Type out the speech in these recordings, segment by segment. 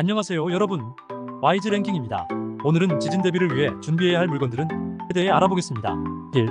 안녕하세요 여러분. YG 랭킹입니다. 오늘은 지진 대비를 위해 준비해야 할 물건들은 대해 알아보겠습니다. 1.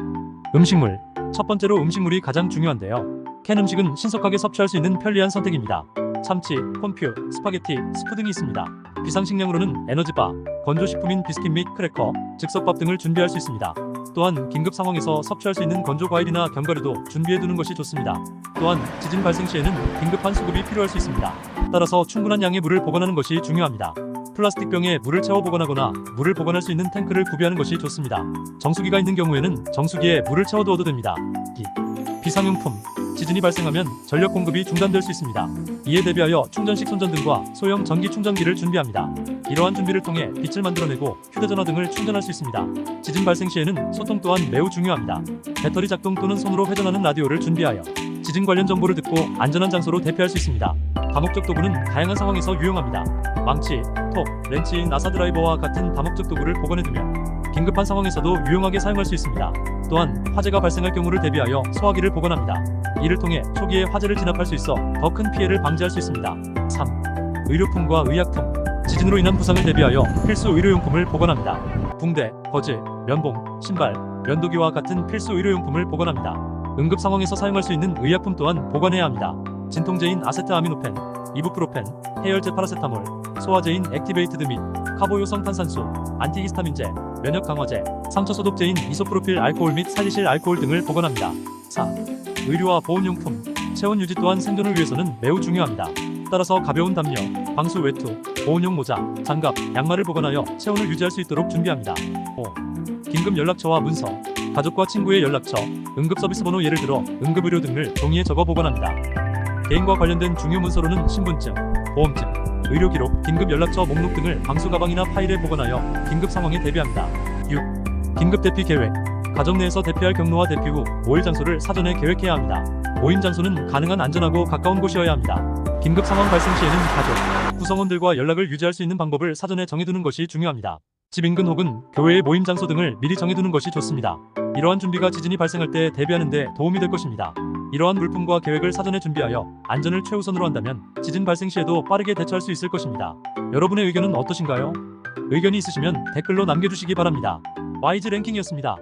음식물. 첫 번째로 음식물이 가장 중요한데요. 캔 음식은 신속하게 섭취할 수 있는 편리한 선택입니다. 참치, 콘퓨, 스파게티, 스프 등이 있습니다. 비상식량으로는 에너지바, 건조식품인 비스킷 및 크래커, 즉석밥 등을 준비할 수 있습니다 또한 긴급 상황에서 섭취할 수 있는 건조 과일이나 견과류도 준비해두는 것이 좋습니다 또한 지진 발생 시에는 긴급한 수급이 필요할 수 있습니다 따라서 충분한 양의 물을 보관하는 것이 중요합니다. 플라스틱 병에 물을 채워 보관하거나 물을 보관할 수 있는 탱크를 구비하는 것이 좋습니다. 정수기가 있는 경우에는 정수기에 물을 채워 두어도 됩니다. 2. 비상용품 지진이 발생하면 전력 공급이 중단될 수 있습니다. 이에 대비하여 충전식 손전 등과 소형 전기 충전기를 준비합니다. 이러한 준비를 통해 빛을 만들어내고 휴대전화 등을 충전할 수 있습니다. 지진 발생 시에는 소통 또한 매우 중요합니다. 배터리 작동 또는 손으로 회전하는 라디오를 준비하여 지진 관련 정보를 듣고 안전한 장소로 대피할 수 있습니다. 다목적 도구는 다양한 상황에서 유용합니다. 망치, 톱, 렌치, 나사 드라이버와 같은 다목적 도구를 보관해두면 긴급한 상황에서도 유용하게 사용할 수 있습니다. 또한 화재가 발생할 경우를 대비하여 소화기를 보관합니다. 이를 통해 초기에 화재를 진압할 수 있어 더 큰 피해를 방지할 수 있습니다. 3. 의료품과 의약품 지진으로 인한 부상을 대비하여 필수 의료용품을 보관합니다. 붕대, 거즈, 면봉, 신발, 면도기와 같은 필수 의료용품을 보관합니다. 응급 상황에서 사용할 수 있는 의약품 또한 보관해야 합니다. 진통제인 아세트아미노펜, 이부프로펜, 해열제 파라세타몰, 소화제인 액티베이트드 및 카보요성 탄산수, 안티히스타민제, 면역 강화제, 상처 소독제인 이소프로필 알코올 및 살리실 알코올 등을 보관합니다. 4. 의류와 보온용품, 체온 유지 또한 생존을 위해서는 매우 중요합니다. 따라서 가벼운 담요, 방수 외투, 보온용 모자, 장갑, 양말을 보관하여 체온을 유지할 수 있도록 준비합니다. 5. 긴급 연락처와 문서, 가족과 친구의 연락처, 응급 서비스 번호 예를 들어 응급의료 등을 종이에 적어 보관합니다. 개인과 관련된 중요 문서로는 신분증, 보험증, 의료 기록, 긴급 연락처 목록 등을 방수 가방이나 파일에 보관하여 긴급 상황에 대비합니다. 6. 긴급 대피 계획. 가정 내에서 대피할 경로와 대피 후 모일 장소를 사전에 계획해야 합니다. 모임 장소는 가능한 안전하고 가까운 곳이어야 합니다. 긴급 상황 발생 시에는 가족, 구성원들과 연락을 유지할 수 있는 방법을 사전에 정해두는 것이 중요합니다. 집 인근 혹은 교회의 모임 장소 등을 미리 정해두는 것이 좋습니다. 이러한 준비가 지진이 발생할 때 대비하는 데 도움이 될 것입니다. 이러한 물품과 계획을 사전에 준비하여 안전을 최우선으로 한다면 지진 발생 시에도 빠르게 대처할 수 있을 것입니다. 여러분의 의견은 어떠신가요? 의견이 있으시면 댓글로 남겨주시기 바랍니다. YG 랭킹이었습니다.